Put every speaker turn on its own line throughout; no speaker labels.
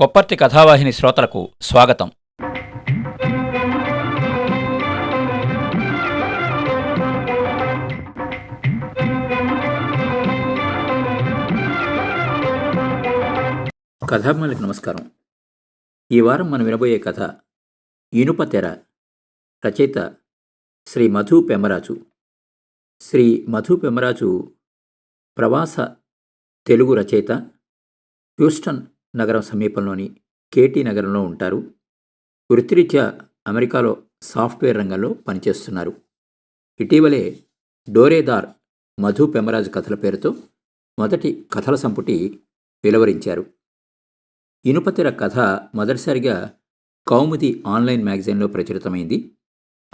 కొప్పర్తి కథావాహిని శ్రోతలకు స్వాగతం. కథాభిమానులకు నమస్కారం. ఈ వారం మనం వినబోయే కథ ఇనుప తెర రచయిత శ్రీ మధు పెమ్మరాజు. శ్రీ మధు పెమరాజు ప్రవాస తెలుగు రచయిత హ్యూస్టన్ నగరం సమీపంలోని కేటీ నగరంలో ఉంటారు. వృత్తిరీత్యా అమెరికాలో సాఫ్ట్వేర్ రంగంలో పనిచేస్తున్నారు. ఇటీవలే డోరేదార్ మధు పెమరాజ్ కథల పేరుతో మొదటి కథల సంపుటి వెలువరించారు. ఇనుపతిర కథ మొదటిసారిగా కౌముది ఆన్లైన్ మ్యాగజైన్లో ప్రచురితమైంది.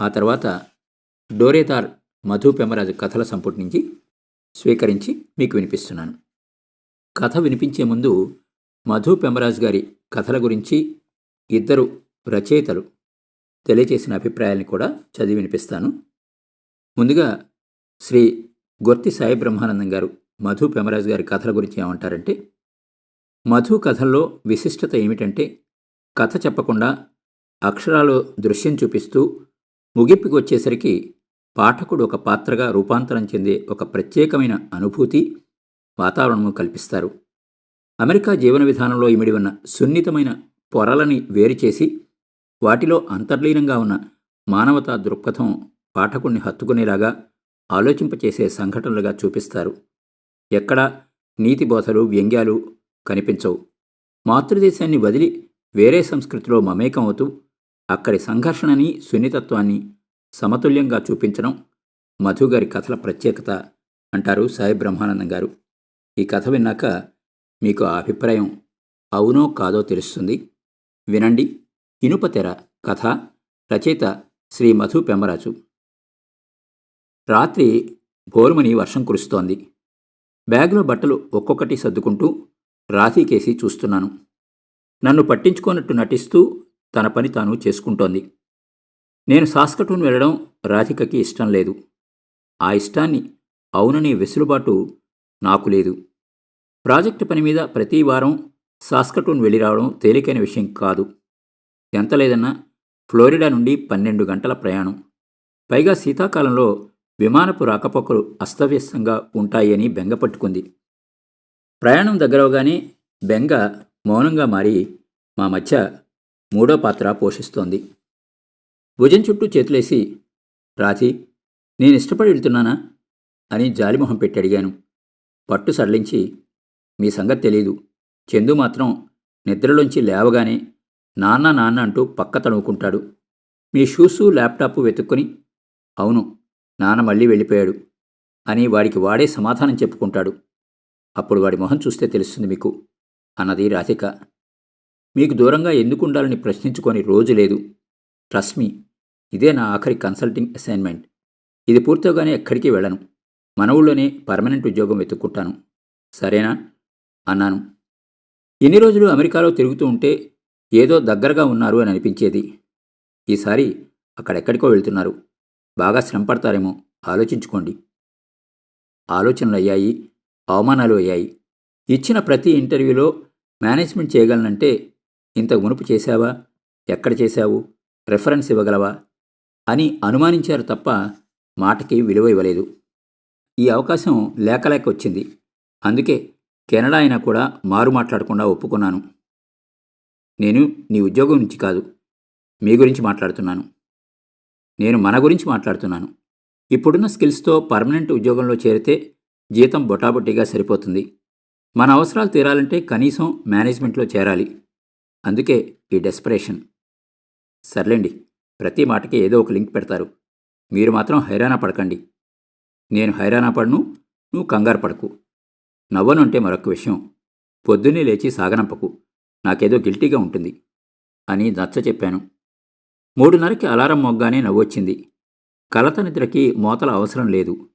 ఆ తర్వాత డోరేదార్ మధు పెమరాజ్ కథల సంపుటి నుంచి స్వీకరించి మీకు వినిపిస్తున్నాను. కథ వినిపించే ముందు మధు పెమ్మరాజు గారి కథల గురించి ఇద్దరు రచయితలు తెలియచేసిన అభిప్రాయాల్ని కూడా చదివి వినిపిస్తాను. ముందుగా శ్రీ గొర్తి సాయి బ్రహ్మానందం గారు మధు పెమరాజు గారి కథల గురించి ఏమంటారంటే మధు కథల్లో విశిష్టత ఏమిటంటే కథ చెప్పకుండా అక్షరాలు దృశ్యం చూపిస్తూ ముగింపుకి వచ్చేసరికి పాఠకుడు ఒక పాత్రగా రూపాంతరం చెందే ఒక ప్రత్యేకమైన అనుభూతి వాతావరణము కల్పిస్తారు. అమెరికా జీవన విధానంలో ఇమిడి ఉన్న సున్నితమైన పొరలని వేరు చేసి వాటిలో అంతర్లీనంగా ఉన్న మానవతా దృక్పథం పాఠకుణ్ణి హత్తుకునేలాగా ఆలోచింపచేసే సంఘటనలుగా చూపిస్తారు. ఎక్కడా నీతి బోధలు వ్యంగ్యాలు కనిపించవు. మాతృదేశాన్ని వదిలి వేరే సంస్కృతిలో మమేకం అవుతూ అక్కడి సంఘర్షణని సున్నితత్వాన్ని సమతుల్యంగా చూపించడం మధుగారి కథల ప్రత్యేకత అంటారు సాయి బ్రహ్మానందం గారు. ఈ కథ విన్నాక మీకు ఆ అభిప్రాయం అవునో కాదో తెలుస్తుంది. వినండి. ఇనుపతెర కథ రచయిత శ్రీ మధు పెమ్మరాజు రాత్రి భోరుమని వర్షం కురుస్తోంది. బ్యాగ్లో బట్టలు ఒక్కొక్కటి సర్దుకుంటూ రాధీకేసి చూస్తున్నాను. నన్ను పట్టించుకోనట్టు నటిస్తూ తన పని తాను చేసుకుంటోంది. నేను సాస్కటూన్ వెళ్ళడం రాధికకి ఇష్టం లేదు. ఆ ఇష్టాన్ని అవుననే వెసులుబాటు నాకు లేదు. ప్రాజెక్టు పని మీద ప్రతి వారం సాస్కటూన్ వెళ్ళి రావడం తేలికైన విషయం కాదు. ఎంత లేదన్నా ఫ్లోరిడా నుండి పన్నెండు గంటల ప్రయాణం. పైగా శీతాకాలంలో విమానపు రాకపోకలు అస్తవ్యస్తంగా ఉంటాయని బెంగ పట్టుకుంది. ప్రయాణం దగ్గరవగానే బెంగ మౌనంగా మారి మా మధ్య మూడో పాత్ర పోషిస్తోంది. భుజం చుట్టూ చేతులేసి రాధి నేను ఇష్టపడి వెళ్తున్నానా? అని జాలిమొహం పెట్టి అడిగాను. పట్టు సడలించి మీ సంగతి తెలీదు. చందు మాత్రం నిద్రలోంచి లేవగానే నాన్న నాన్న అంటూ పక్క తడుముకుంటాడు. మీ షూసు ల్యాప్టాప్ వెతుక్కుని అవును నాన్న మళ్ళీ వెళ్ళిపోయాడు అని వాడికి వాడే సమాధానం చెప్పుకుంటాడు. అప్పుడు వాడి మొహం చూస్తే తెలుస్తుంది మీకు అన్నది రాధిక. మీకు దూరంగా ఎందుకు ఉండాలని ప్రశ్నించుకొని రోజు లేదు. ట్రస్ట్ మీ ఇదే నా ఆఖరి కన్సల్టింగ్ అసైన్మెంట్ ఇది పూర్తవగానే ఎక్కడికి వెళ్ళను. మన ఊళ్ళోనే పర్మనెంట్ ఉద్యోగం వెతుక్కుంటాను. సరేనా? అన్నాను. ఎన్ని రోజులు అమెరికాలో తిరుగుతూ ఉంటే ఏదో దగ్గరగా ఉన్నారు అని అనిపించేది. ఈసారి అక్కడెక్కడికో వెళ్తున్నారు. బాగా శ్రమపడతారేమో ఆలోచించుకోండి. ఆలోచనలు అయ్యాయి అవమానాలు అయ్యాయి. ఇచ్చిన ప్రతి ఇంటర్వ్యూలో మేనేజ్మెంట్ చేయగలనంటే ఇంతకు మునుపు చేశావా? ఎక్కడ చేశావు? రెఫరెన్స్ ఇవ్వగలవా? అని అనుమానించారు తప్ప మాటకి విలువ ఇవ్వలేదు. ఈ అవకాశం లేకలేక వచ్చింది. అందుకే కెనడా అయినా కూడా మారు మాట్లాడకుండా ఒప్పుకున్నాను. నేను నీ ఉద్యోగం నుంచి కాదు మీ గురించి మాట్లాడుతున్నాను. నేను మన గురించి మాట్లాడుతున్నాను. ఇప్పుడున్న స్కిల్స్తో పర్మనెంట్ ఉద్యోగంలో చేరితే జీతం బొటాబొట్టిగా సరిపోతుంది. మన అవసరాలు తీరాలంటే కనీసం మేనేజ్మెంట్లో చేరాలి. అందుకే ఈ డెస్పరేషన్. సర్లేండి ప్రతి మాటకి ఏదో ఒక లింక్ పెడతారు. మీరు మాత్రం హైరాణ పడకండి. నేను హైరాణ పడను నువ్వు కంగారు పడకు. నవ్వను అంటే మరొక విషయం పొద్దున్నే లేచి సాగనంపకు నాకేదో గిల్టీగా ఉంటుంది అని నచ్చ చెప్పాను. మూడున్నరకి అలారం మొగ్గానే నవ్వొచ్చింది. కలత నిద్రకి మోతల అవసరం లేదు.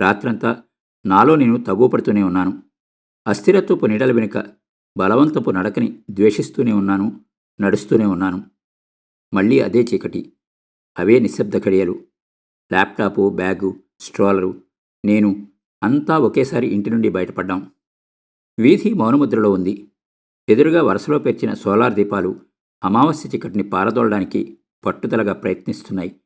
రాత్రంతా నాలో నేను తగుపడుతూనే ఉన్నాను. అస్థిరత్వపు నీడల వెనుక బలవంతపు నడకని ద్వేషిస్తూనే ఉన్నాను నడుస్తూనే ఉన్నాను. మళ్ళీ అదే చీకటి అవే నిశ్శబ్ద ఘడియలు. ల్యాప్టాపు బ్యాగు స్ట్రోలరు నేను అంతా ఒకేసారి ఇంటి నుండి బయటపడ్డాం. వీధి మౌనముద్రలో ఉంది. ఎదురుగా వరుసలో పేర్చిన సోలార్ దీపాలు అమావాస్య చీకటిని పారదోలడానికి పట్టుదలగా ప్రయత్నిస్తున్నాయి.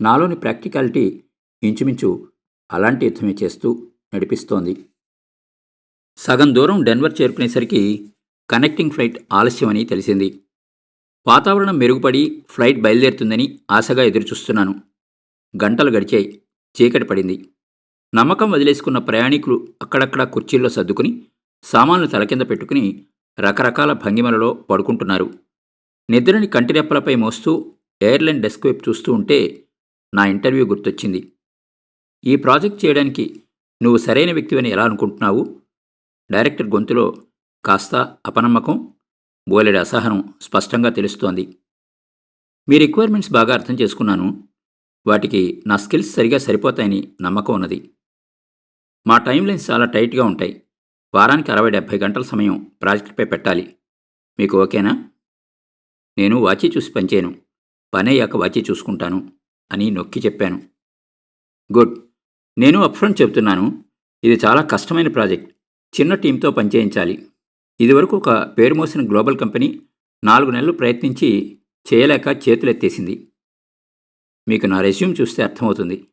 నాలోని ప్రాక్టికాలిటీ ఇంచుమించు అలాంటి యుద్ధమే చేస్తూ నడిపిస్తోంది. సగం దూరం డెన్వర్ చేరుకునేసరికి కనెక్టింగ్ ఫ్లైట్ ఆలస్యమని తెలిసింది. వాతావరణం మెరుగుపడి ఫ్లైట్ బయలుదేరుతుందని ఆశగా ఎదురుచూస్తున్నాను. గంటలు గడిచాయి. చీకటి పడింది. నమ్మకం వదిలేసుకున్న ప్రయాణికులు అక్కడక్కడా కుర్చీల్లో సర్దుకుని సామాన్లు తలకింద పెట్టుకుని రకరకాల భంగిమలలో పడుకుంటున్నారు. నిద్రని కంటిరెప్పలపై మోస్తూ ఎయిర్లైన్ డెస్క్ వైపు చూస్తూ ఉంటే నా ఇంటర్వ్యూ గుర్తొచ్చింది. ఈ ప్రాజెక్ట్ చేయడానికి నువ్వు సరైన వ్యక్తివని ఎలా అనుకుంటున్నావు? డైరెక్టర్ గొంతులో కాస్త అపనమ్మకం బోలెడు అసహనం స్పష్టంగా తెలుస్తోంది. మీ రిక్వైర్మెంట్స్ బాగా అర్థం చేసుకున్నాను. వాటికి నా స్కిల్స్ సరిగా సరిపోతాయని నమ్మకం ఉన్నది. మా టైం లైన్స్ చాలా టైట్గా ఉంటాయి. వారానికి అరవై డెబ్భై గంటల సమయం ప్రాజెక్టుపై పెట్టాలి. మీకు ఓకేనా? నేను వాచి చూసి పనిచేయను. పనయ్యాక వాచి చూసుకుంటాను అని నొక్కి చెప్పాను. గుడ్. నేను అప్ఫ్రంట్ చెబుతున్నాను. ఇది చాలా కష్టమైన ప్రాజెక్ట్. చిన్న టీంతో పనిచేయించాలి. ఇదివరకు ఒక పేరు మోసిన గ్లోబల్ కంపెనీ నాలుగు నెలలు ప్రయత్నించి చేయలేక చేతులెత్తేసింది. మీకు నా రెస్యూమ్ చూస్తే అర్థమవుతుంది.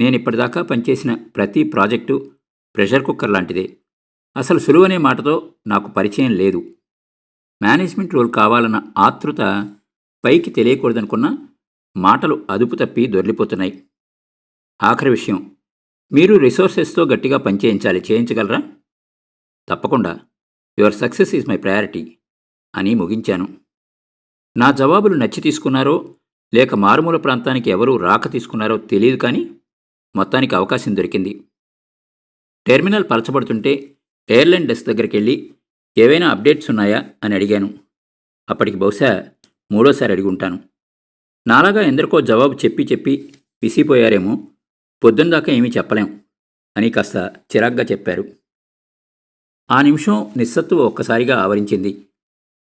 నేను ఇప్పటిదాకా పనిచేసిన ప్రతి ప్రాజెక్టు ప్రెషర్ కుక్కర్ లాంటిదే. అసలు సులువనే మాటతో నాకు పరిచయం లేదు. మేనేజ్మెంట్ రోల్ కావాలన్న ఆతృత పైకి తెలియకూడదనుకున్న మాటలు అదుపు తప్పి దొరిలిపోతున్నాయి ఆఖరి విషయం మీరు రిసోర్సెస్తో గట్టిగా పనిచేయించాలి చేయించగలరా? తప్పకుండా. Your success is my priority అని ముగించాను. నా జవాబులు నచ్చి తీసుకున్నారో లేక మారుమూల ప్రాంతానికి ఎవరూ రాక తీసుకున్నారో తెలియదు కానీ మొత్తానికి అవకాశం దొరికింది. టెర్మినల్ పలచబడుతుంటే ఎయిర్లైన్ డెస్క్ దగ్గరికి వెళ్ళి ఏవైనా అప్డేట్స్ ఉన్నాయా అని అడిగాను. అప్పటికి బహుశా మూడోసారి అడిగి ఉంటాను నాలాగా ఎందరికో జవాబు చెప్పి చెప్పి విసిపోయారేమో పొద్దున్న దాకా ఏమీ చెప్పలేం అని కాస్త చిరాగ్గా చెప్పారు. ఆ నిమిషం నిస్సత్తువ ఒక్కసారిగా ఆవరించింది.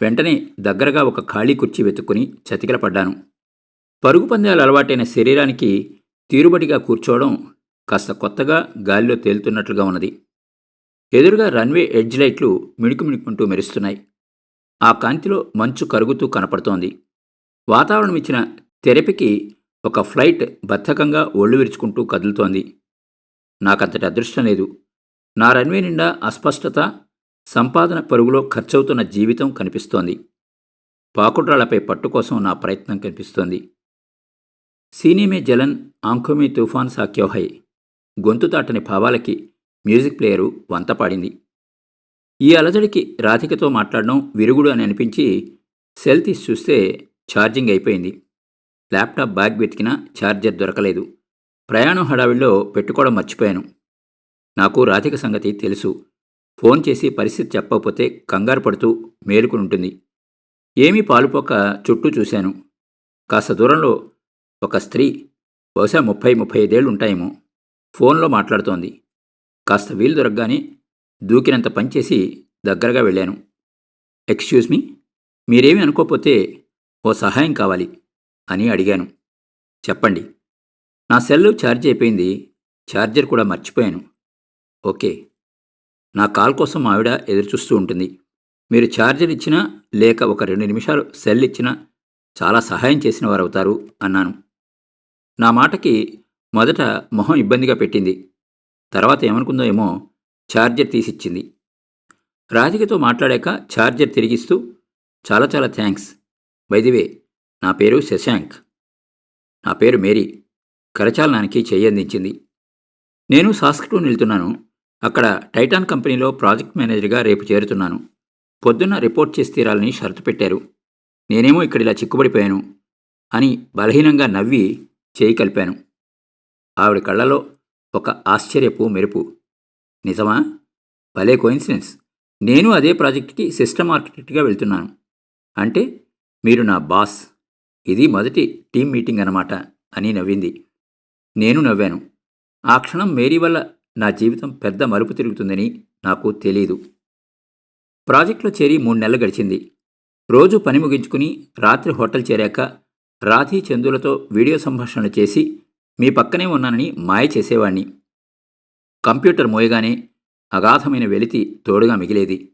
వెంటనే దగ్గరగా ఒక ఖాళీ కుర్చీ వెతుక్కుని చతికిలపడ్డాను. పరుగు పందాలు అలవాటైన శరీరానికి తీరుబడిగా కూర్చోవడం కాస్త కొత్తగా గాలిలో తేలుతున్నట్లుగా ఉన్నది. ఎదురుగా రన్వే ఎడ్జ్ లైట్లు మిణుకు మిణుకుంటూ మెరుస్తున్నాయి. ఆ కాంతిలో మంచు కరుగుతూ కనపడుతోంది. వాతావరణం ఇచ్చిన తెరపికి ఒక ఫ్లైట్ బద్ధకంగా ఒళ్ళు విరుచుకుంటూ కదులుతోంది. నాకంతటి అదృష్టం లేదు. నా రన్వే నిండా అస్పష్టత సంపాదన పరుగులో ఖర్చవుతున్న జీవితం కనిపిస్తోంది. పాకుడ్రాలపై పట్టు కోసం నా ప్రయత్నం కనిపిస్తోంది. సీనీమే జలన్ ఆంఖోమీ తుఫాన్ సాక్యోహై గొంతు తాటని భావాలకి మ్యూజిక్ ప్లేయరు వంత పాడింది. ఈ అలజడికి రాధికతో మాట్లాడడం విరుగుడు అని అనిపించి సెల్ తీసి చూస్తే ఛార్జింగ్ అయిపోయింది. ల్యాప్టాప్ బ్యాగ్ వెతికినా ఛార్జర్ దొరకలేదు. ప్రయాణం హడావిడిలో పెట్టుకోవడం మర్చిపోయాను. నాకు రాధిక సంగతి తెలుసు. ఫోన్ చేసి పరిస్థితి చెప్పకపోతే కంగారు పడుతూ మేలుకుని ఉంటుంది. ఏమీ పాలుపోక చుట్టూ చూశాను. కాస్త దూరంలో ఒక స్త్రీ బహుశా ముప్పై ముప్పై ఐదేళ్ళు ఉంటాయేమో ఫోన్లో మాట్లాడుతోంది. కాస్త వీలు దొరకగానే దూకినంత పనిచేసి దగ్గరగా వెళ్ళాను. ఎక్స్క్యూజ్ మీ మీరేమీ అనుకోకపోతే ఓ సహాయం కావాలి అని అడిగాను. చెప్పండి. నా సెల్ ఛార్జ్ అయిపోయింది ఛార్జర్ కూడా మర్చిపోయాను. ఓకే. నా కాల్ కోసం ఆవిడ ఎదురుచూస్తూ ఉంటుంది. మీరు ఛార్జర్ ఇచ్చినా లేక ఒక రెండు నిమిషాలు సెల్ ఇచ్చినా చాలా సహాయం చేసిన వారు అవుతారు అన్నాను. నా మాటకి మొదట మొహం ఇబ్బందిగా పెట్టింది. తర్వాత ఏమనుకుందో ఏమో ఛార్జర్ తీసిచ్చింది. రాధికతో మాట్లాడాక ఛార్జర్ తిరిగిస్తూ చాలా చాలా థ్యాంక్స్. వైదివే నా పేరు శశాంక్. నా పేరు మేరీ. కరచాలనానికి చెయ్యందించింది నేను సాస్కటూన్ వెళ్తున్నాను అక్కడ టైటాన్ కంపెనీలో ప్రాజెక్ట్ మేనేజర్గా రేపు చేరుతున్నాను. పొద్దున్న రిపోర్ట్ చేసి తీరాలని షరతు పెట్టారు. నేనేమో ఇక్కడ ఇలా చిక్కుబడిపోయాను అని బలహీనంగా నవ్వి చేయి కలిపాను ఆవిడ కళ్ళలో ఒక ఆశ్చర్యపు మెరుపు. నిజమా? భలే కోయిన్సిడెన్స్. నేను అదే ప్రాజెక్ట్కి సిస్టమ్ ఆర్కిటెక్ట్గా వెళ్తున్నాను. అంటే మీరు నా బాస్. ఇది మొదటి టీం మీటింగ్ అన్నమాట అని నవ్వింది. నేను నవ్వాను. ఆ క్షణం మేరీ వల్ల నా జీవితం పెద్ద మలుపు తిరుగుతుందని నాకు తెలీదు. ప్రాజెక్టులో చేరి మూడు నెలలు గడిచింది. రోజు పని ముగించుకుని రాత్రి హోటల్ చేరాక రాధీ చందులతో వీడియో సంభాషణ చేసి మీ పక్కనే ఉన్నానని మాయ చేసేవాణ్ణి. కంప్యూటర్ మోయగానే అగాధమైన వెలితి తోడుగా మిగిలేది.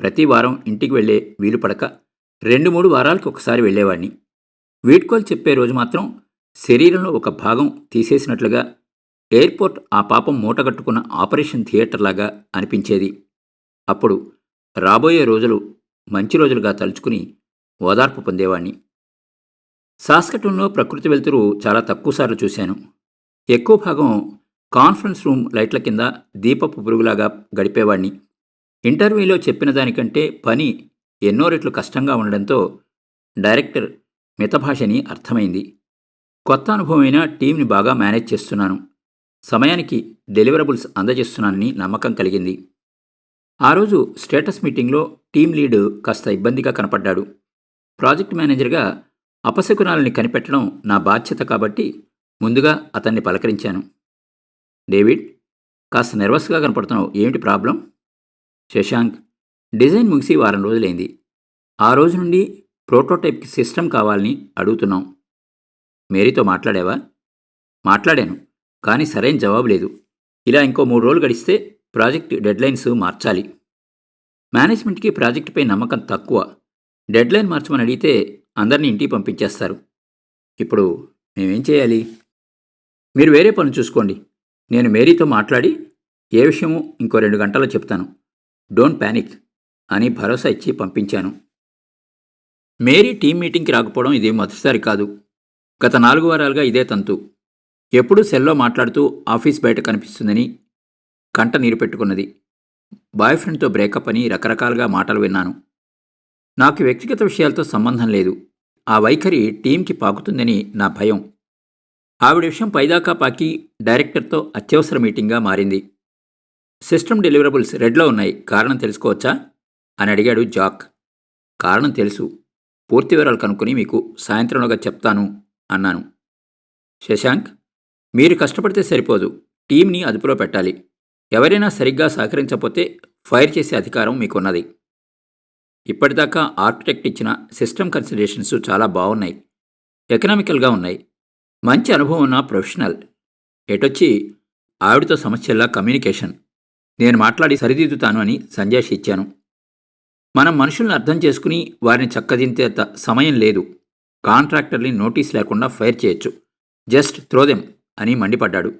ప్రతి వారం ఇంటికి వెళ్ళే వీలు పడక రెండు మూడు వారాలకు ఒకసారి వెళ్ళేవాడిని వీడ్కోలు చెప్పే రోజు మాత్రం శరీరంలో ఒక భాగం తీసేసినట్లుగా ఎయిర్పోర్ట్ ఆ పాపం మూటగట్టుకున్న ఆపరేషన్ థియేటర్ లాగా అనిపించేది. అప్పుడు రాబోయే రోజులు మంచి రోజులుగా తలుచుకుని ఓదార్పు పొందేవాణ్ణి. సాస్కటూన్లో ప్రకృతి వెలుతురు చాలా తక్కువసార్లు చూశాను. ఎక్కువ భాగం కాన్ఫరెన్స్ రూమ్ లైట్ల కింద దీపపు పురుగులాగా గడిపేవాణ్ణి. ఇంటర్వ్యూలో చెప్పిన దానికంటే పని ఎన్నో రెట్లు కష్టంగా ఉండడంతో డైరెక్టర్ మితభాషని అర్థమైంది. కొత్త అనుభవమైన టీంని బాగా మేనేజ్ చేస్తున్నాను. సమయానికి డెలివరబుల్స్ అందజేస్తున్నానని నమ్మకం కలిగింది. ఆ రోజు స్టేటస్ మీటింగ్లో టీం లీడ్ కాస్త ఇబ్బందిగా కనపడ్డాడు. ప్రాజెక్ట్ మేనేజర్గా అపశకునాలని కనిపెట్టడం నా బాధ్యత కాబట్టి ముందుగా అతన్ని పలకరించాను. డేవిడ్ కాస్త నర్వస్గా కనపడుతున్నావు. ఏమిటి ప్రాబ్లం? శశాంక్ డిజైన్ ముగిసి వారం రోజులైంది. ఆ రోజు నుండి ప్రోటోటైప్కి సిస్టమ్ కావాలని అడుగుతున్నాం. మేరీతో మాట్లాడావా? మాట్లాడాను కానీ సరైన జవాబు లేదు. ఇలా ఇంకో మూడు రోజులు గడిస్తే ప్రాజెక్ట్ డెడ్లైన్స్ మార్చాలి. మేనేజ్మెంట్కి ప్రాజెక్టుపై నమ్మకం తక్కువ. డెడ్లైన్ మార్చమని అడిగితే అందరినీ ఇంటికి పంపించేస్తారు. ఇప్పుడు మేమేం చేయాలి? మీరు వేరే పని చూసుకోండి. నేను మేరీతో మాట్లాడి ఏ విషయము ఇంకో రెండు గంటల్లో చెప్తాను. డోంట్ ప్యానిక్ అని భరోసా ఇచ్చి పంపించాను. మేరీ టీం మీటింగ్కి రాకపోవడం ఇది మొదటిసారి కాదు. గత నాలుగు వారాలుగా ఇదే తంతు. ఎప్పుడూ సెల్లో మాట్లాడుతూ ఆఫీస్ బయట కనిపిస్తుందని కంట నీరు పెట్టుకున్నది. బాయ్ ఫ్రెండ్తో బ్రేకప్ అని రకరకాలుగా మాటలు విన్నాను. నాకు వ్యక్తిగత విషయాలతో సంబంధం లేదు. ఆ వైఖరి టీంకి పాకుతుందని నా భయం. ఆవిడ విషయం పైదాకా పాకి డైరెక్టర్తో అత్యవసర మీటింగ్గా మారింది. సిస్టమ్ డెలివరబుల్స్ రెడ్లో ఉన్నాయి. కారణం తెలుసుకోవచ్చా? అని అడిగాడు జాక్. కారణం తెలుసు. పూర్తి వివరాలు కనుక్కొని మీకు సాయంత్రంలోగా చెప్తాను అన్నాను. శశాంక్ మీరు కష్టపడితే సరిపోదు. టీంని అదుపులో పెట్టాలి. ఎవరైనా సరిగ్గా సహకరించకపోతే ఫైర్ చేసే అధికారం మీకున్నది. ఇప్పటిదాకా ఆర్కిటెక్ట్ ఇచ్చిన సిస్టమ్ కన్సిడరేషన్స్ చాలా బాగున్నాయి. ఎకనామికల్గా ఉన్నాయి. మంచి అనుభవం ఉన్న ప్రొఫెషనల్. ఎటొచ్చి ఆవిడతో సమస్యల్లా కమ్యూనికేషన్. నేను మాట్లాడి సరిదిద్దుతాను అని సంజాష్ ఇచ్చాను. మనం మనుషుల్ని అర్థం చేసుకుని వారిని చక్కదింతేంత సమయం లేదు. కాంట్రాక్టర్ని నోటీస్ లేకుండా ఫైర్ చేయొచ్చు. జస్ట్ త్రోదెం అని మండిపడ్డాడు.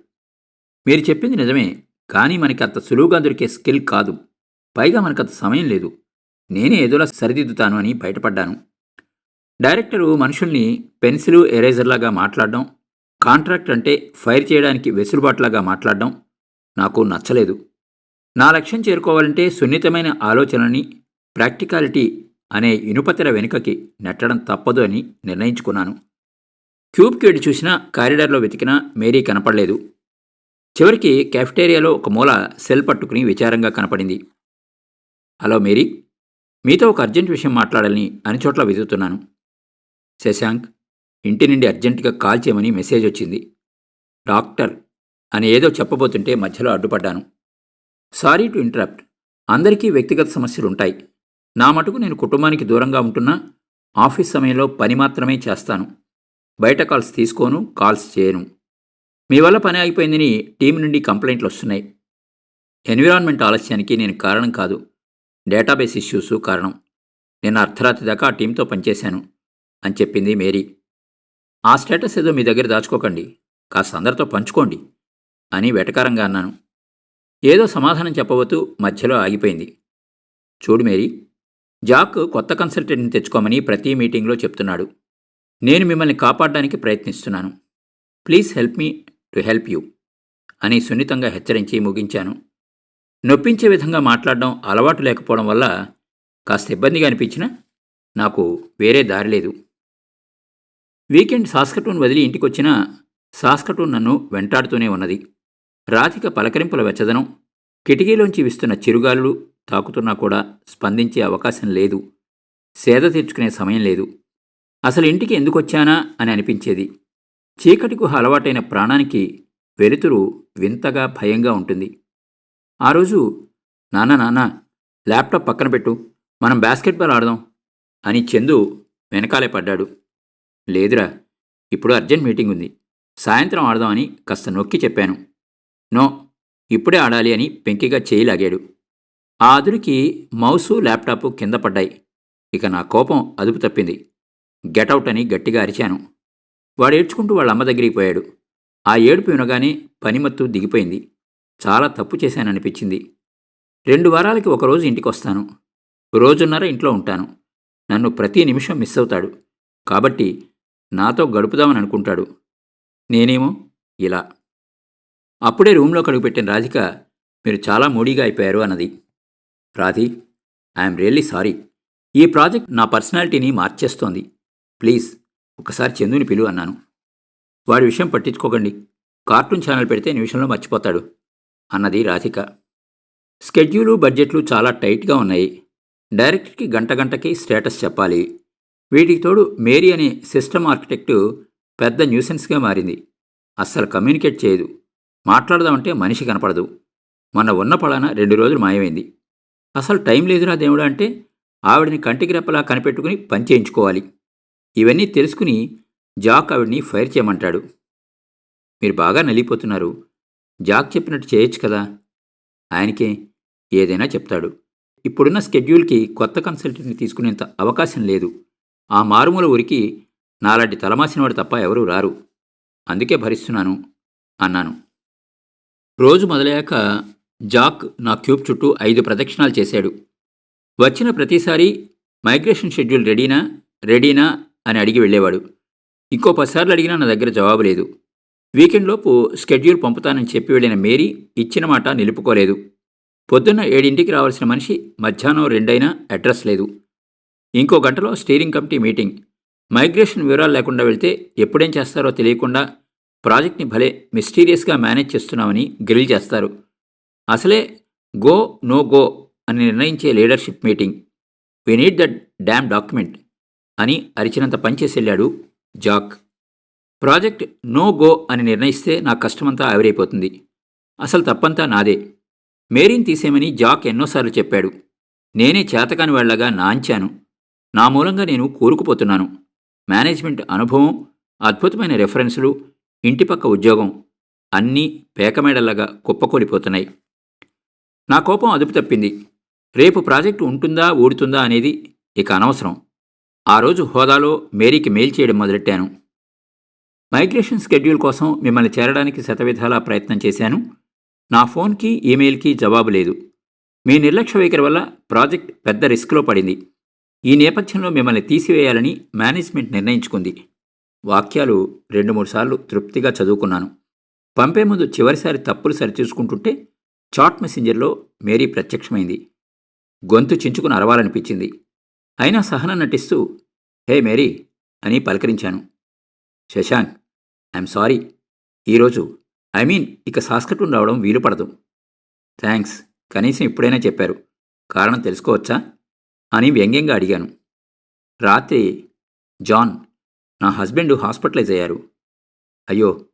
మీరు చెప్పింది నిజమే కానీ మనకి అంత సులువుగా దొరికే స్కిల్ కాదు. పైగా మనకంత సమయం లేదు. నేనే ఏదోలా సరిదిద్దుతాను అని బయటపడ్డాను. డైరెక్టరు మనుషుల్ని పెన్సిలు ఎరేజర్లాగా మాట్లాడడం కాంట్రాక్ట్ అంటే ఫైర్ చేయడానికి వెసులుబాటులాగా మాట్లాడడం నాకు నచ్చలేదు. నా లక్ష్యం చేరుకోవాలంటే సున్నితమైన ఆలోచనని ప్రాక్టికాలిటీ అనే ఇనుపతెర వెనుకకి నెట్టడం తప్పదు అని నిర్ణయించుకున్నాను. క్యూబ్కి వెళ్ళి చూసినా కారిడార్లో వెతికినా మేరీ కనపడలేదు. చివరికి కెఫ్టేరియాలో ఒక మూల సెల్ పట్టుకుని విచారంగా కనపడింది. హలో మేరీ మీతో ఒక అర్జెంట్ విషయం మాట్లాడాలని అన్ని చోట్ల వెతుకుతున్నాను. శశాంక్ ఇంటి నుండి అర్జెంటుగా కాల్ చేయమని మెసేజ్ వచ్చింది. డాక్టర్ అని ఏదో చెప్పబోతుంటే మధ్యలో అడ్డుపడ్డాను. Sorry to interrupt. అందరికీ వ్యక్తిగత సమస్యలు ఉంటాయి నా మటుకు నేను కుటుంబానికి దూరంగా ఉంటున్నా ఆఫీస్ సమయంలో పని మాత్రమే చేస్తాను. బయట కాల్స్ తీసుకోను కాల్స్ చేయను. మీ వల్ల పని అయిపోయిందని టీం నుండి కంప్లైంట్లు వస్తున్నాయి. ఎన్విరాన్మెంట్ ఆలస్యానికి నేను కారణం కాదు. డేటాబేస్ ఇష్యూస్ కారణం. నేను అర్ధరాత్రి దాకా ఆ టీంతో పనిచేశాను అని చెప్పింది మేరీ. ఆ స్టేటస్ ఏదో మీ దగ్గర దాచుకోకండి. కాస్త అందరితో పంచుకోండి అని వెటకారంగా అన్నాను. ఏదో సమాధానం చెప్పవతూ మధ్యలో ఆగిపోయింది. చూడు మేరీ జాక్ కొత్త కన్సల్టెంట్ని తెచ్చుకోమని ప్రతి మీటింగ్లో చెప్తున్నాడు. నేను మిమ్మల్ని కాపాడడానికి ప్రయత్నిస్తున్నాను. Please help me to help you అని సున్నితంగా హెచ్చరించి ముగించాను. నొప్పించే విధంగా మాట్లాడడం అలవాటు లేకపోవడం వల్ల కాస్త ఇబ్బందిగా అనిపించినా నాకు వేరే దారి లేదు. వీకెండ్ సాస్కటూన్ వదిలి ఇంటికొచ్చినా సాస్కటూన్ నన్ను వెంటాడుతూనే ఉన్నది. రాధిక పలకరింపుల వెచ్చదనం కిటికీలోంచి విస్తున్న చిరుగాలులు తాకుతున్నా కూడా స్పందించే అవకాశం లేదు. సేద తీర్చుకునే సమయం లేదు. అసలు ఇంటికి ఎందుకొచ్చానా అని అనిపించేది. చీకటి గుహ అలవాటైన ప్రాణానికి వెలుతురు వింతగా భయంగా ఉంటుంది. ఆ రోజు నాన్న నాన్న ల్యాప్టాప్ పక్కన పెట్టు మనం బాస్కెట్బాల్ ఆడదాం అని చందు వెనకాలే పడ్డాడు. లేదురా ఇప్పుడు అర్జెంట్ మీటింగ్ ఉంది సాయంత్రం ఆడదామని కాస్త నొక్కి చెప్పాను. నో ఇప్పుడే ఆడాలి అని పెంకిగా చేయలాగాడు ఆ అదురికి మౌసు ల్యాప్టాప్ కింద పడ్డాయి. ఇక నా కోపం అదుపు తప్పింది. గెటౌట్ అని గట్టిగా అరిచాను. వాడు ఏడ్చుకుంటూ వాళ్ళ అమ్మ దగ్గరికి పోయాడు. ఆ ఏడుపు వినగానే పనిమత్తు దిగిపోయింది. చాలా తప్పు చేశాననిపించింది. రెండు వారాలకి ఒకరోజు ఇంటికి వస్తాను రోజున్నర ఇంట్లో ఉంటాను. నన్ను ప్రతి నిమిషం మిస్ అవుతాడు. కాబట్టి నాతో గడుపుదామని అనుకుంటాడు నేనేమో ఇలా. అప్పుడే రూమ్లో కడుగుపెట్టిన రాధిక మీరు చాలా మూడీగా అయిపోయారు అన్నది. Radhi I'm really sorry. ఈ ప్రాజెక్ట్ నా పర్సనాలిటీని మార్చేస్తోంది. ప్లీజ్ ఒకసారి చందుని పిలువు అన్నాను వాడి విషయం పట్టించుకోకండి. కార్టూన్ ఛానల్ పెడితే నిమిషంలో మర్చిపోతాడు. అన్నది రాధిక. స్కెడ్యూలు బడ్జెట్లు చాలా టైట్గా ఉన్నాయి. డైరెక్ట్కి గంట గంటకి స్టేటస్ చెప్పాలి. వీటికి తోడు మేరీ అనే సిస్టమ్ ఆర్కిటెక్టు పెద్ద న్యూసెన్స్గా మారింది. అస్సలు కమ్యూనికేట్ చేయదు. మాట్లాడదామంటే మనిషి కనపడదు. మన ఉన్న పలాన రెండు రోజులు మాయమైంది. అసలు టైం లేదురా దేవుడా అంటే ఆవిడని కంటికి రెప్పలా కనిపెట్టుకుని పని చేయించుకోవాలి. ఇవన్నీ తెలుసుకుని జాక్ ఆవిడ్ని ఫైర్ చేయమంటాడు. మీరు బాగా నలిగిపోతున్నారు. జాక్ చెప్పినట్టు చేయొచ్చు కదా? ఆయనకే ఏదైనా చెప్తాడు. ఇప్పుడున్న స్కెడ్యూల్కి కొత్త కన్సల్టెంట్ని తీసుకునేంత అవకాశం లేదు. ఆ మారుమూల ఊరికి నాలాంటి తలమాసినవాడు తప్ప ఎవరూ రారు. అందుకే భరిస్తున్నాను అన్నాను. రోజు మొదలయ్యాక జాక్ నా క్యూబ్ చుట్టూ ఐదు ప్రదక్షిణాలు చేశాడు. వచ్చిన ప్రతిసారి మైగ్రేషన్ షెడ్యూల్ రెడీనా? రెడీనా? అని అడిగి వెళ్ళేవాడు. ఇంకో పదిసార్లు అడిగినా నా దగ్గర జవాబు లేదు. వీకెండ్లోపు స్కెడ్యూల్ పంపుతానని చెప్పి వెళ్ళిన మేరీ ఇచ్చిన మాట నిలుపుకోలేదు. పొద్దున్న ఏడింటికి రావాల్సిన మనిషి మధ్యాహ్నం రెండైనా అడ్రస్ లేదు. ఇంకో గంటలో స్టీరింగ్ కమిటీ మీటింగ్. మైగ్రేషన్ వివరాలు లేకుండా వెళ్తే ఎప్పుడేం చేస్తారో తెలియకుండా ప్రాజెక్ట్ని భలే మిస్టీరియస్గా మేనేజ్ చేస్తున్నామని గ్రిల్ చేస్తారు. అసలే గో నో గో అని నిర్ణయించే leadership meeting. We need that damn document అని అరిచినంత పనిచేసి వెళ్ళాడు జాక్. ప్రాజెక్ట్ నో గో అని నిర్ణయిస్తే నా కష్టమంతా ఆవిరైపోతుంది. అసలు తప్పంతా నాదే. మేరీని తీసేయమని జాక్ ఎన్నోసార్లు చెప్పాడు. నేనే చేతకాని వాళ్ళగా నాంచాను. నా మూలంగా నేను కూరుకుపోతున్నాను. మేనేజ్మెంట్ అనుభవం అద్భుతమైన రెఫరెన్సులు ఇంటిపక్క ఉద్యోగం అన్నీ పేకమేడల్లాగా కుప్పకూలిపోతున్నాయి. నా కోపం అదుపు తప్పింది. రేపు ప్రాజెక్టు ఉంటుందా ఊడుతుందా అనేది ఇక అనవసరం. ఆ రోజు హోదాలో మేరీకి మెయిల్ చేయడం మొదలెట్టాను. మైగ్రేషన్ స్కెడ్యూల్ కోసం మిమ్మల్ని చేరడానికి శతవిధాలా ప్రయత్నం చేశాను. నా ఫోన్కి ఈమెయిల్కి జవాబు లేదు. మీ నిర్లక్ష్య వైఖరి వల్ల ప్రాజెక్ట్ పెద్ద రిస్క్లో పడింది. ఈ నేపథ్యంలో మిమ్మల్ని తీసివేయాలని మేనేజ్మెంట్ నిర్ణయించుకుంది. వాక్యాలు రెండు మూడు సార్లు తృప్తిగా చదువుకున్నాను. పంపే ముందు చివరిసారి తప్పులు సరిచూసుకుంటుంటే చాట్ మెసెంజర్లో మేరీ ప్రత్యక్షమైంది. గొంతు చించుకుని అరవాలనిపించింది. అయినా సహనం నటిస్తూ హే మేరీ అని పలకరించాను. శశాంక్ ఐఎమ్ సారీ ఈరోజు ఐ మీన్ ఇక సాస్కటూన్ రావడం వీలు పడదు. థ్యాంక్స్ కనీసం ఇప్పుడైనా చెప్పారు. కారణం తెలుసుకోవచ్చా? అని వ్యంగ్యంగా అడిగాను. రాత్రి జాన్ నా హస్బెండ్ హాస్పిటలైజ్ అయ్యారు. అయ్యో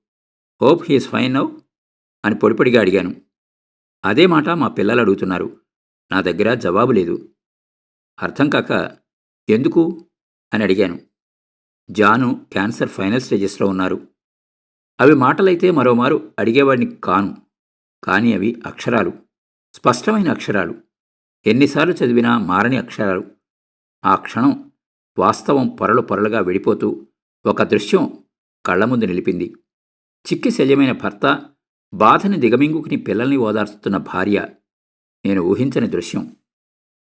హోప్ హీఈస్ ఫైన్ నౌ? అని పొడిపొడిగా అడిగాను. అదే మాట మా పిల్లలు అడుగుతున్నారు. నా దగ్గర జవాబు లేదు. అర్థం కాక ఎందుకు? అని అడిగాను. జాను క్యాన్సర్ ఫైనల్ స్టేజెస్లో ఉన్నారు. అవి మాటలైతే మరోమారు అడిగేవాడిని కాను కానీ అవి అక్షరాలు స్పష్టమైన అక్షరాలు. ఎన్నిసార్లు చదివినా మారని అక్షరాలు. ఆ క్షణం వాస్తవం పొరలు పొరలుగా విడిపోతూ ఒక దృశ్యం కళ్ళ ముందు నిలిపింది. చిక్కి శల్యమైన భర్త బాధని దిగమింగుకుని పిల్లల్ని ఓదార్చుతున్న భార్య నేను ఊహించని దృశ్యం.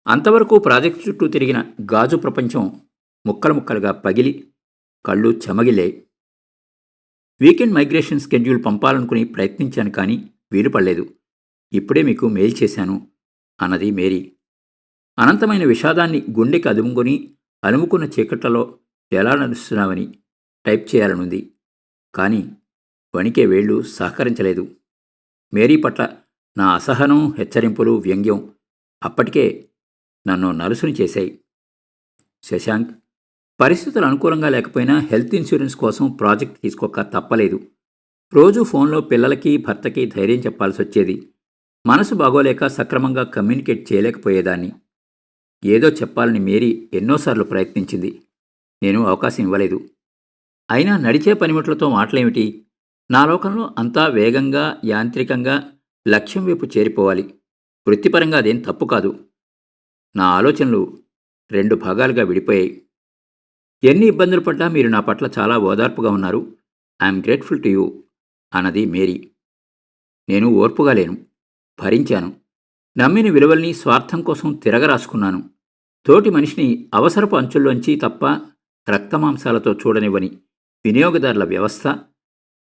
అంతవరకు ప్రాజెక్టు చుట్టూ తిరిగిన గాజు ప్రపంచం ముక్కలు ముక్కలుగా పగిలి కళ్ళు చెమగిలే వీకెండ్ మైగ్రేషన్ స్కెడ్యూల్ పంపాలనుకుని ప్రయత్నించాను కానీ వీలు పడలేదు ఇప్పుడే మీకు మెయిల్ చేశాను అన్నది మేరీ. అనంతమైన విషాదాన్ని గుండెకి అదుముకొని అలుముకున్న చీకట్లలో ఎలా నడుస్తున్నావని టైప్ చేయాలనుంది. కానీ వణికే వేళ్ళు సహకరించలేదు. మేరీ పట్ల నా అసహనం హెచ్చరింపులు వ్యంగ్యం అప్పటికే నన్ను నలుసుని చేశాయి. శశాంక్ పరిస్థితులు అనుకూలంగా లేకపోయినా హెల్త్ ఇన్సూరెన్స్ కోసం ప్రాజెక్ట్ తీసుకోక తప్పలేదు. రోజు ఫోన్లో పిల్లలకి భర్తకి ధైర్యం చెప్పాల్సి వచ్చేది. మనసు బాగోలేక సక్రమంగా కమ్యూనికేట్ చేయలేకపోయేదాన్ని. ఏదో చెప్పాలని మేరీ ఎన్నోసార్లు ప్రయత్నించింది. నేను అవకాశం ఇవ్వలేదు. అయినా నడిచే పనిముట్లతో మాటలేమిటి? నా లోకంలో అంతా వేగంగా యాంత్రికంగా లక్ష్యం వైపు చేరిపోవాలి. వృత్తిపరంగా అదేం తప్పు కాదు. నా ఆలోచనలు రెండు భాగాలుగా విడిపోయాయి. ఎన్ని ఇబ్బందులు పడ్డా మీరు నా పట్ల చాలా ఓదార్పుగా ఉన్నారు. ఐఎమ్ గ్రేట్ఫుల్ టు యూ అన్నది మేరీ. నేను ఓర్పుగా లేను భరించాను నమ్మిన విలువల్ని స్వార్థం కోసం తిరగరాసుకున్నాను. తోటి మనిషిని అవసరపు అంచుల్లోంచి తప్ప రక్తమాంసాలతో చూడనివ్వని వినియోగదారుల వ్యవస్థ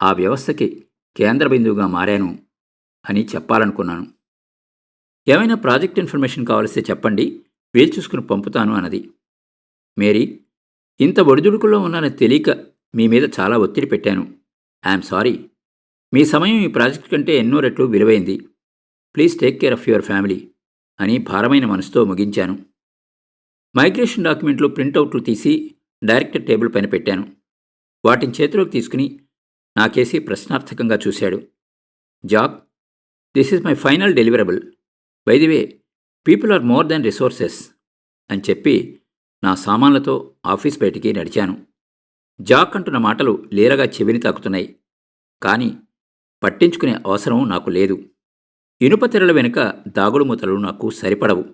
ఆ వ్యవస్థకి కేంద్ర బిందువుగా మారాను అని చెప్పాలనుకున్నాను. ఏమైనా ప్రాజెక్ట్ ఇన్ఫర్మేషన్ కావలిస్తే చెప్పండి వేచి చూసుకుని పంపుతాను అన్నది. మేరీ ఇంత ఒడిదుడుకుల్లో ఉన్నానని తెలియక మీ మీద చాలా ఒత్తిడి పెట్టాను. I'm sorry. మీ సమయం ఈ ప్రాజెక్ట్ కంటే ఎన్నో రెట్లు విలువైంది. Please take care of your family అని భారమైన మనసుతో ముగించాను. మైగ్రేషన్ డాక్యుమెంట్లు ప్రింటౌట్లు తీసి డైరెక్టర్ టేబుల్ పైన పెట్టాను. వాటిని చేతిలోకి తీసుకుని నాకేసి ప్రశ్నార్థకంగా చూశాడు. Job. This is my final deliverable. By the way people are more than resources అని చెప్పి నా సామాన్లతో ఆఫీస్ బయటికి నడిచాను. జాక్ అంటున్న మాటలు లేరగా చెవిని తాకుతున్నాయి. కానీ పట్టించుకునే అవసరం నాకు లేదు. ఇనుప తెరల వెనుక దాగుడు మూతలు నాకు సరిపడవు.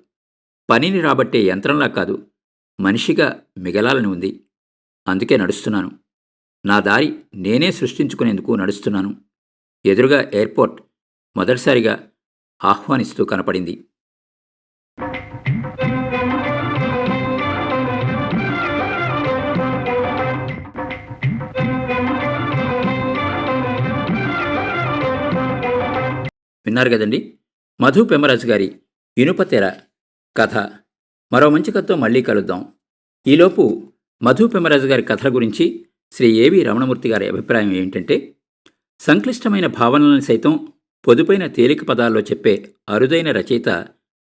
పనిని రాబట్టే యంత్రంలా కాదు. మనిషిగా మిగలాలని ఉంది. అందుకే నడుస్తున్నాను. నా దారి నేనే సృష్టించుకునేందుకు నడుస్తున్నాను. ఎదురుగా ఎయిర్పోర్ట్ మొదటిసారిగా ఆహ్వానిస్తూ కనపడింది. విన్నారు కదండి? మధు పెమరాజు గారి ఇనుప తెర కథ. మరో మంచి కథతో మళ్ళీ కలుద్దాం. ఈలోపు మధు పెమరాజు గారి కథల గురించి శ్రీ ఏవి రమణమూర్తి గారి అభిప్రాయం ఏంటంటే సంక్లిష్టమైన భావనలను సైతం పొదుపైన తేలిక పదాల్లో చెప్పే అరుదైన రచయిత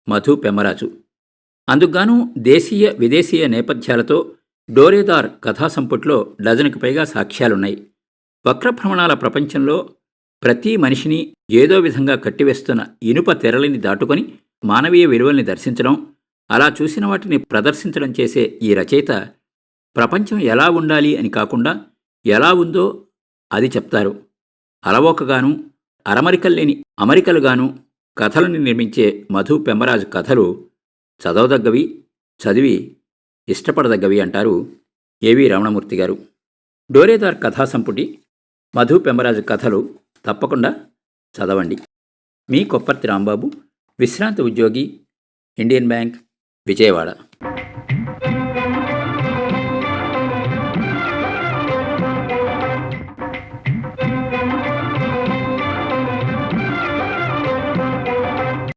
మధు పెమ్మరాజు అందుకుగాను దేశీయ విదేశీయ నేపథ్యాలతో డోరేదార్ కథా సంపుట్లో డజనుకు పైగా సాక్ష్యాలున్నాయి. వక్రభ్రమణాల ప్రపంచంలో ప్రతి మనిషిని ఏదో విధంగా కట్టివేస్తున్న ఇనుప తెరలిని దాటుకొని మానవీయ విలువల్ని దర్శించడం అలా చూసిన వాటిని ప్రదర్శించడం చేసే ఈ రచయిత ప్రపంచం ఎలా ఉండాలి అని కాకుండా ఎలా ఉందో అది చెప్తారు. అలవోకగాను అరమరికలు లేని అమరికలుగాను కథలను నిర్మించే మధు పెమ్మరాజు కథలు చదవదగ్గవి చదివి ఇష్టపడదగ్గవి అంటారు ఏవి రమణమూర్తి గారు. డోరేదార్ కథా సంపుటి మధు పెమ్మరాజు కథలు తప్పకుండా చదవండి. మీ కొప్పర్తి రాంబాబు విశ్రాంత ఉద్యోగి ఇండియన్ బ్యాంక్ విజయవాడ.